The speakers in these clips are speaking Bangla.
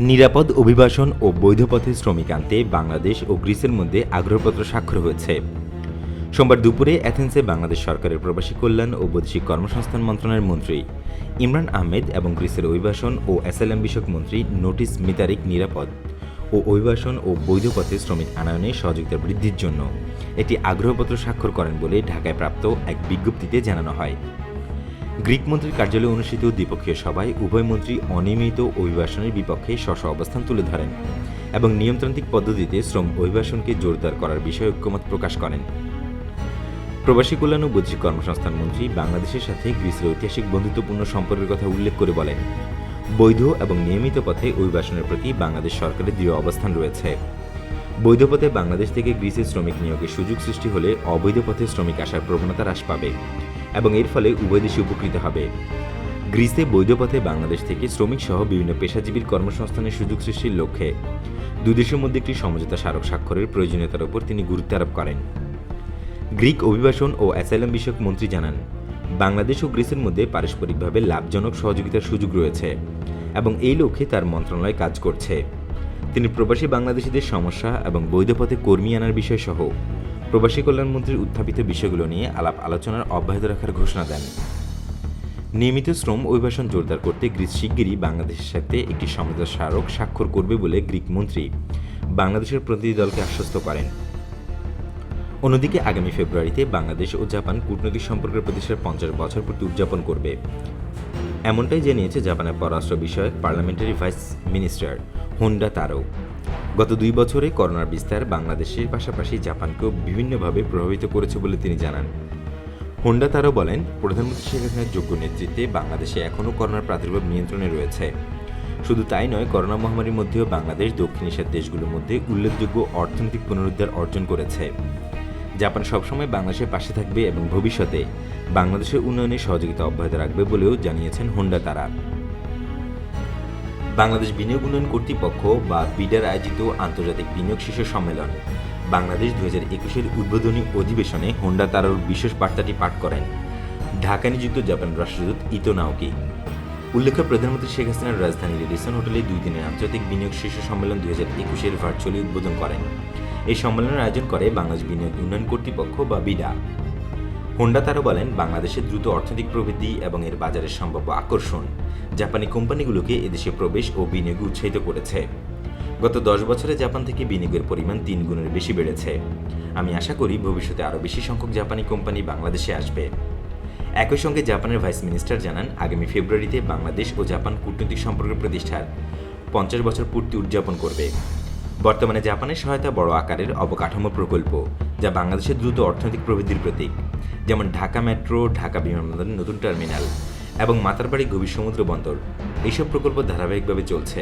নিরাপদ অভিবাসন ও বৈধ পথে শ্রমিক আনতে বাংলাদেশ ও গ্রিসের মধ্যে আগ্রহপত্র স্বাক্ষর হয়েছে। সোমবার দুপুরে অ্যাথেন্সে বাংলাদেশ সরকারের প্রবাসী কল্যাণ ও বৈদেশিক কর্মসংস্থান মন্ত্রণালয়ের মন্ত্রী ইমরান আহমেদ এবং গ্রিসের অভিবাসন ও অ্যাসাইলাম বিষয়ক মন্ত্রী নোটিস মিতারিক নিরাপদ ও অভিবাসন ও বৈধ পথে শ্রমিক আনয়নে সহযোগিতা বৃদ্ধির জন্য একটি আগ্রহপত্র স্বাক্ষর করেন বলে ঢাকায় প্রাপ্ত এক বিজ্ঞপ্তিতে জানানো হয়। গ্রিক মন্ত্রীর কার্যালয়ে অনুষ্ঠিত দ্বিপক্ষীয় সভায় উভয় মন্ত্রী অনিয়মিত অভিবাসনের বিপক্ষে স্ব অবস্থান তুলে ধরেন এবং নিয়মতান্ত্রিক পদ্ধতিতে শ্রম অভিবাসনকে জোরদার করার বিষয়ে ঐক্যমত প্রকাশ করেন। প্রবাসী কল্যাণ ও বৈদেশিক কর্মসংস্থান মন্ত্রী বাংলাদেশের সাথে গ্রিসের ঐতিহাসিক বন্ধুত্বপূর্ণ সম্পর্কের কথা উল্লেখ করে বলেন, বৈধ এবং নিয়মিত পথে অভিবাসনের প্রতি বাংলাদেশ সরকারের দৃঢ় অবস্থান রয়েছে। বৈধ পথে বাংলাদেশ থেকে গ্রিসের শ্রমিক নিয়োগের সুযোগ সৃষ্টি হলে অবৈধ পথে শ্রমিক আসার প্রবণতা হ্রাস পাবে। এবং এর ফলে উভয় দেশই উপকৃত হবে। গ্রিসে বৈধ পথে বাংলাদেশ থেকে শ্রমিক সহ বিভিন্ন পেশাজীবীর কর্মসংস্থানের সুযোগ সৃষ্টির লক্ষ্যে দুই দেশের মধ্যে একটি সমঝোতা স্মারক স্বাক্ষরের প্রয়োজনীয়তার উপর তিনি গুরুত্ব আরোপ করেন। গ্রিক অভিবাসন ও অ্যাসাইলাম বিষয়ক মন্ত্রী জানান, বাংলাদেশ ও গ্রিসের মধ্যে পারস্পরিকভাবে লাভজনক সহযোগিতার সুযোগ রয়েছে এবং এই লক্ষ্যে তার মন্ত্রণালয় কাজ করছে। তিনি প্রবাসী বাংলাদেশিদের সমস্যা এবং বৈধ পথে কর্মী আনার বিষয় সহ প্রবাসী কল্যাণমন্ত্রীর উত্থাপিত বিষয়গুলো নিয়ে আলাপ আলোচনার অব্যাহত রাখার ঘোষণা দেন। নিয়মিত শ্রম অভিবাসন জোরদার করতে গ্রিস শিগগিরই বাংলাদেশের সাথে একটি সমঝোতা স্মারক স্বাক্ষর করবে বলে গ্রিক মন্ত্রী বাংলাদেশের প্রতিনিধি দলকে আশ্বস্ত করেন। অন্যদিকে আগামী ফেব্রুয়ারিতে বাংলাদেশ ও জাপান কূটনৈতিক সম্পর্কের প্রতিষ্ঠার পঞ্চাশ বছর পূর্তি উদযাপন করবে। এমনটাই জানিয়েছে জাপানের পররাষ্ট্র বিষয়ক parliamentary vice minister Honda Taro গত দুই বছরে করোনার বিস্তার বাংলাদেশের পাশাপাশি জাপানকেও বিভিন্নভাবে প্রভাবিত করেছে বলে তিনি জানান। হোন্ডা তারও বলেন, প্রধানমন্ত্রী শেখ হাসিনার যোগ্য নেতৃত্বে বাংলাদেশে এখনও করোনার প্রাদুর্ভাব নিয়ন্ত্রণে রয়েছে। শুধু তাই নয়, করোনা মহামারীর মধ্যেও বাংলাদেশ দক্ষিণ এশিয়ার দেশগুলোর মধ্যে উল্লেখযোগ্য অর্থনৈতিক পুনরুদ্ধার অর্জন করেছে। জাপান সবসময় বাংলাদেশের পাশে থাকবে এবং ভবিষ্যতে বাংলাদেশের উন্নয়নে সহযোগিতা অব্যাহত রাখবে বলেও জানিয়েছেন হোন্ডা তারা। বাংলাদেশ বিনিয়োগ উন্নয়ন কর্তৃপক্ষ বা বিডার আয়োজিত আন্তর্জাতিক বিনিয়োগ শীর্ষ সম্মেলন। বাংলাদেশ দু হাজার একুশের উদ্বোধনী অধিবেশনে হোন্ডা তারার বিশেষ বার্তাটি পাঠ করেন। ঢাকা নিযুক্ত জাপান রাষ্ট্রদূত ইতো নাওকি। উল্লেখ্য, প্রধানমন্ত্রী শেখ হাসিনার রাজধানী রেডিসন হোটেলে দুই দিনের আন্তর্জাতিক বিনিয়োগ শীর্ষ সম্মেলন দুই হাজার একুশের ভার্চুয়ালি উদ্বোধন করেন। এই সম্মেলনের আয়োজন করে বাংলাদেশ বিনিয়োগ উন্নয়ন কর্তৃপক্ষ বা বিডা। হোন্ডা তারও বলেন বাংলাদেশের দ্রুত অর্থনৈতিক প্রবৃদ্ধি এবং এর বাজারের সম্ভাব্য আকর্ষণ জাপানি কোম্পানিগুলোকে এদেশে প্রবেশ ও বিনিয়োগে উৎসাহিত করেছে। গত দশ বছরে জাপান থেকে বিনিয়োগের পরিমাণ তিন গুণের বেশি বেড়েছে। আমি আশা করি ভবিষ্যতে আরও বেশি সংখ্যক জাপানি কোম্পানি বাংলাদেশে আসবে। একই সঙ্গে জাপানের ভাইস মিনিস্টার জানান, আগামী ফেব্রুয়ারিতে বাংলাদেশ ও জাপান কূটনৈতিক সম্পর্ক প্রতিষ্ঠার পঞ্চাশ বছর পূর্তি উদযাপন করবে। বর্তমানে জাপানের সহায়তা বড় আকারের অবকাঠামো প্রকল্প, যা বাংলাদেশের দ্রুত অর্থনৈতিক প্রবৃদ্ধির প্রতীক। যেমন ঢাকা মেট্রো, ঢাকা বিমানবন্দরের নতুন টার্মিনাল এবং মাতারবাড়ি গভীর সমুদ্র বন্দর। এইসব প্রকল্প ধারাবাহিকভাবে চলছে।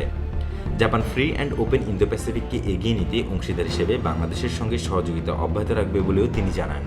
Japan free and open Indo প্যাসিফিককে এগিয়ে নিতে অংশীদার হিসেবে বাংলাদেশের সঙ্গে সহযোগিতা অব্যাহত রাখবে বলেও তিনি জানান।